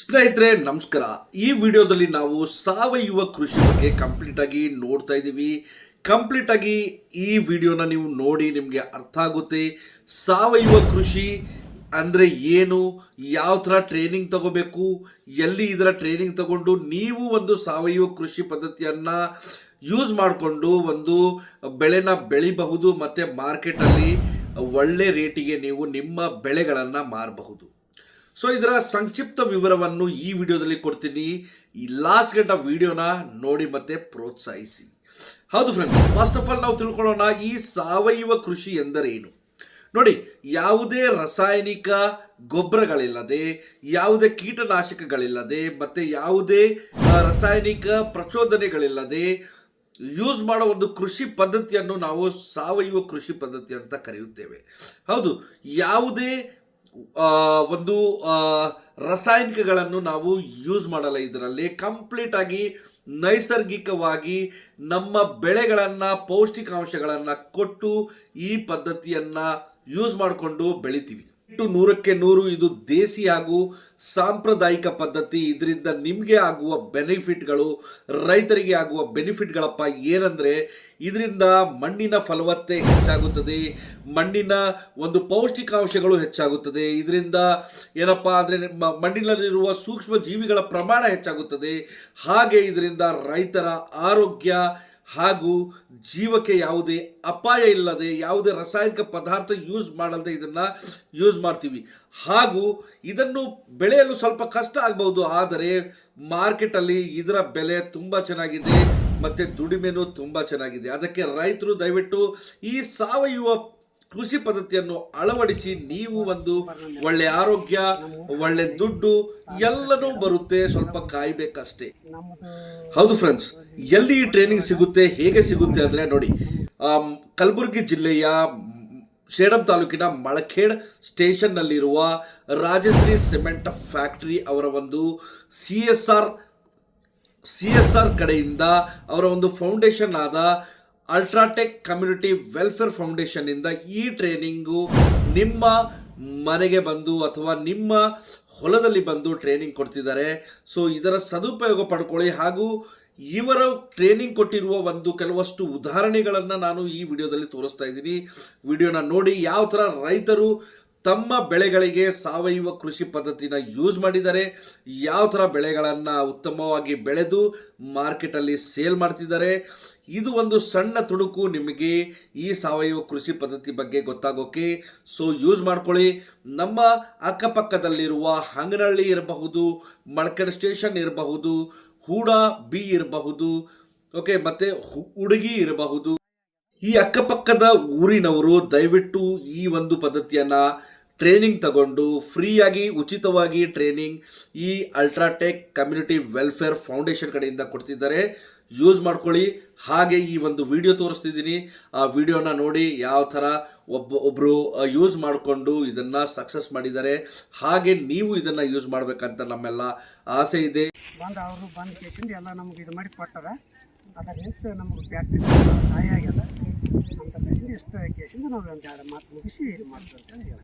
ಸ್ನೇಹಿತರೆ, ನಮಸ್ಕಾರ. ಈ ವಿಡಿಯೋದಲ್ಲಿ ನಾವು ಸಾವಯವ ಕೃಷಿ ಬಗ್ಗೆ ಕಂಪ್ಲೀಟ್ ಆಗಿ ನೋಡ್ತಾ ಇದ್ದೀವಿ. ಕಂಪ್ಲೀಟ್ ಆಗಿ ಈ ವಿಡಿಯೋನ ನೀವು ನೋಡಿ ನಿಮಗೆ ಅರ್ಥ ಆಗುತ್ತೆ. ಸಾವಯವ ಕೃಷಿ ಅಂದರೆ ಏನು? ಯಾವ ಥರ ಟ್ರೈನಿಂಗ್ ತಗೋಬೇಕು? ಎಲ್ಲಿ ಇದರ ಟ್ರೈನಿಂಗ್ ತಗೊಂಡು ನೀವು ಒಂದು ಸಾವಯವ ಕೃಷಿ ಪದ್ಧತಿಯನ್ನು ಯೂಸ್ ಮಾಡಿಕೊಂಡು ಒಂದು ಬೆಳೆನ ಬೆಳಿಬಹುದು, ಮತ್ತು ಮಾರ್ಕೆಟಲ್ಲಿ ಒಳ್ಳೆ ರೇಟಿಗೆ ನೀವು ನಿಮ್ಮ ಬೆಳೆಗಳನ್ನು ಮಾರಬಹುದು. ಸೊ ಇದರ ಸಂಕ್ಷಿಪ್ತ ವಿವರವನ್ನು ಈ ವಿಡಿಯೋದಲ್ಲಿ ಕೊಡ್ತೀನಿ. ಈ ಲಾಸ್ಟ್ ಗಂಟ ವಿಡಿಯೋನ ನೋಡಿ ಮತ್ತೆ ಪ್ರೋತ್ಸಾಹಿಸಿ. ಹೌದು ಫ್ರೆಂಡ್ಸ್ ಫಸ್ಟ್ ಆಫ್ ಆಲ್ ನಾವು ತಿಳ್ಕೊಳ್ಳೋಣ ಈ ಸಾವಯವ ಕೃಷಿ ಎಂದರೇನು? ನೋಡಿ, ಯಾವುದೇ ರಾಸಾಯನಿಕ ಗೊಬ್ಬರಗಳಿಲ್ಲದೆ, ಯಾವುದೇ ಕೀಟನಾಶಕಗಳಿಲ್ಲದೆ, ಮತ್ತು ಯಾವುದೇ ರಾಸಾಯನಿಕ ಪ್ರಚೋದನೆಗಳಿಲ್ಲದೆ ಯೂಸ್ ಮಾಡೋ ಒಂದು ಕೃಷಿ ಪದ್ಧತಿಯನ್ನು ನಾವು ಸಾವಯವ ಕೃಷಿ ಪದ್ಧತಿ ಅಂತ ಕರೆಯುತ್ತೇವೆ. ಹೌದು, ಯಾವುದೇ ಒಂದು ರಾಸಾಯನಿಕಗಳನ್ನು ನಾವು ಯೂಸ್ ಮಾಡಲ್ಲ ಇದರಲ್ಲಿ. ಕಂಪ್ಲೀಟ್ ಆಗಿ ನೈಸರ್ಗಿಕವಾಗಿ ನಮ್ಮ ಬೆಳೆಗಳನ್ನು, ಪೌಷ್ಟಿಕಾಂಶಗಳನ್ನು ಕೊಟ್ಟು ಈ ಪದ್ಧತಿಯನ್ನು ಯೂಸ್ ಮಾಡಿಕೊಂಡು ಬೆಳಿತೀವಿ. ನೂರಕ್ಕೆ ನೂರು ಇದು ದೇಸಿ ಹಾಗೂ ಸಾಂಪ್ರದಾಯಿಕ ಪದ್ಧತಿ. ಇದರಿಂದ ನಿಮಗೆ ಆಗುವ ಬೆನಿಫಿಟ್ಗಳು, ರೈತರಿಗೆ ಆಗುವ ಬೆನಿಫಿಟ್ಗಳಪ್ಪ ಏನಂದರೆ, ಇದರಿಂದ ಮಣ್ಣಿನ ಫಲವತ್ತೆ ಹೆಚ್ಚಾಗುತ್ತದೆ, ಮಣ್ಣಿನ ಒಂದು ಪೌಷ್ಟಿಕಾಂಶಗಳು ಹೆಚ್ಚಾಗುತ್ತದೆ, ಇದರಿಂದ ಏನಪ್ಪ ಅಂದರೆ ಮಣ್ಣಿನಲ್ಲಿರುವ ಸೂಕ್ಷ್ಮ ಜೀವಿಗಳ ಪ್ರಮಾಣ ಹೆಚ್ಚಾಗುತ್ತದೆ. ಹಾಗೆ ಇದರಿಂದ ರೈತರ ಆರೋಗ್ಯ ಹಾಗೂ ಜೀವಕ್ಕೆ ಯಾವುದೇ ಅಪಾಯ ಇಲ್ಲದೆ, ಯಾವುದೇ ರಾಸಾಯನಿಕ ಪದಾರ್ಥ ಯೂಸ್ ಮಾಡಲ್ದೆ ಇದನ್ನು ಯೂಸ್ ಮಾಡ್ತೀವಿ. ಹಾಗೂ ಇದನ್ನು ಬೆಳೆಯಲು ಸ್ವಲ್ಪ ಕಷ್ಟ ಆಗ್ಬೋದು ಆದರೆ ಮಾರ್ಕೆಟಲ್ಲಿ ಇದರ ಬೆಲೆ ತುಂಬ ಚೆನ್ನಾಗಿದೆ, ಮತ್ತು ದುಡಿಮೆನೂ ತುಂಬ ಚೆನ್ನಾಗಿದೆ. ಅದಕ್ಕೆ ರೈತರು ದಯವಿಟ್ಟು ಈ ಸಾವಯವ ಕೃಷಿ ಪದ್ಧತಿಯನ್ನು ಅಳವಡಿಸಿ ನೀವು ಒಂದು ಒಳ್ಳೆ ಆರೋಗ್ಯ, ಒಳ್ಳೆ ದುಡ್ಡು ಎಲ್ಲನೂ ಬರುತ್ತೆ. ಸ್ವಲ್ಪ ಕಾಯ್ಬೇಕಷ್ಟೇ. ಹೌದು ಫ್ರೆಂಡ್ಸ್ ಎಲ್ಲಿ ಈ ಟ್ರೈನಿಂಗ್ ಸಿಗುತ್ತೆ, ಹೇಗೆ ಸಿಗುತ್ತೆ ಅಂದರೆ ನೋಡಿ ಕಲಬುರಗಿ ಜಿಲ್ಲೆಯ ಸೇಡಂ ತಾಲೂಕಿನ ಮಳಖೇಡ್ ಸ್ಟೇಷನ್ನಲ್ಲಿರುವ ರಾಜಶ್ರೀ ಸಿಮೆಂಟ್ ಫ್ಯಾಕ್ಟರಿ ಅವರ ಒಂದು C S R, C S R ಕಡೆಯಿಂದ ಅವರ ಒಂದು ಫೌಂಡೇಶನ್ ಆದ ಅಲ್ಟ್ರಾಟೆಕ್ ಕಮ್ಯುನಿಟಿ ವೆಲ್ಫೇರ್ ಫೌಂಡೇಶನ್ ಇಂದ ಈ ಟ್ರೈನಿಂಗು ನಿಮ್ಮ ಮನೆಗೆ ಬಂದು ಅಥವಾ ನಿಮ್ಮ ಹೊಲದಲ್ಲಿ ಬಂದು ಟ್ರೈನಿಂಗ್ ಕೊಡ್ತಿದ್ದಾರೆ. ಸೊ ಇದರ ಸದುಪಯೋಗ ಪಡ್ಕೊಳ್ಳಿ ಹಾಗೂ ಇವರು ಟ್ರೈನಿಂಗ್ ಕೊಟ್ಟಿರುವ ಒಂದು ಕೆಲವಷ್ಟು ಉದಾಹರಣೆಗಳನ್ನು ನಾನು ಈ ವಿಡಿಯೋದಲ್ಲಿ ತೋರಿಸ್ತಾ ಇದ್ದೀನಿ. ವಿಡಿಯೋನ ನೋಡಿ ಯಾವ ಥರ ರೈತರು ತಮ್ಮ ಬೆಳೆಗಳಿಗೆ ಸಾವಯವ ಕೃಷಿ ಪದ್ಧತಿನ ಯೂಸ್ ಮಾಡಿದ್ದಾರೆ ಯಾವ ಥರ ಬೆಳೆಗಳನ್ನು ಉತ್ತಮವಾಗಿ ಬೆಳೆದು ಮಾರ್ಕೆಟಲ್ಲಿ ಸೇಲ್ ಮಾಡ್ತಿದ್ದಾರೆ? ಇದು ಒಂದು ಸಣ್ಣ ತುಣುಕು ನಿಮಗೆ ಈ ಸಾವಯವ ಕೃಷಿ ಪದ್ಧತಿ ಬಗ್ಗೆ ಗೊತ್ತಾಗೋಕೆ. ಸೊ ಯೂಸ್ ಮಾಡ್ಕೊಳ್ಳಿ. ನಮ್ಮ ಅಕ್ಕಪಕ್ಕದಲ್ಲಿರುವ ಹಂಗನಹಳ್ಳಿ ಇರಬಹುದು ಮಳಕಡ್ ಸ್ಟೇಷನ್ ಇರಬಹುದು, ಹೂಡ ಬಿ ಇರಬಹುದು ಓಕೆ ಮತ್ತು ಹುಡುಗಿ ಇರಬಹುದು. ಈ ಅಕ್ಕಪಕ್ಕದ ಊರಿನವರು ದಯವಿಟ್ಟು ಈ ಒಂದು ಪದ್ಧತಿಯನ್ನು ಟ್ರೈನಿಂಗ್ ತಗೊಂಡು ಫ್ರೀಯಾಗಿ, ಉಚಿತವಾಗಿ ಟ್ರೈನಿಂಗ್ ಈ ಅಲ್ಟ್ರಾಟೆಕ್ ಕಮ್ಯುನಿಟಿ ವೆಲ್ಫೇರ್ ಫೌಂಡೇಶನ್ ಕಡೆಯಿಂದ ಕೊಡ್ತಿದ್ದಾರೆ. ಯೂಸ್ ಮಾಡ್ಕೊಳ್ಳಿ. ಹಾಗೆ ಈ ಒಂದು ವಿಡಿಯೋ ತೋರಿಸ್ತಿದ್ದೀನಿ. ಆ ವಿಡಿಯೋನ ನೋಡಿ ಯಾವ ಥರ ಒಬ್ಬ ಒಬ್ಬರು ಯೂಸ್ ಮಾಡಿಕೊಂಡು ಇದನ್ನು ಸಕ್ಸಸ್ ಮಾಡಿದ್ದಾರೆ. ಹಾಗೆ ನೀವು ಇದನ್ನು ಯೂಸ್ ಮಾಡಬೇಕಂತ ನಮ್ಮೆಲ್ಲ ಆಸೆ ಇದೆ. ಬಂದು ಅವರು ಬಂದು ಎಲ್ಲ ನಮ್ಗೆ ಇದು ಮಾಡಿ ಕೊಟ್ಟಾರ. ಅದರ ಎಷ್ಟು ನಮ್ಗೆ ಫ್ಯಾಕ್ಟ್ರಿ ಸಹಾಯ ಆಗ್ಯದ ಅಂತ ಎಷ್ಟು ಕೇಸಿಂದ ನಾವು ಒಂದು ಎರಡು ಮಾತು ಮುಗಿಸಿ ಇದು ಮಾಡ್ತೀವಿ ಅಂತೇಳಿ ಹೇಳಿ.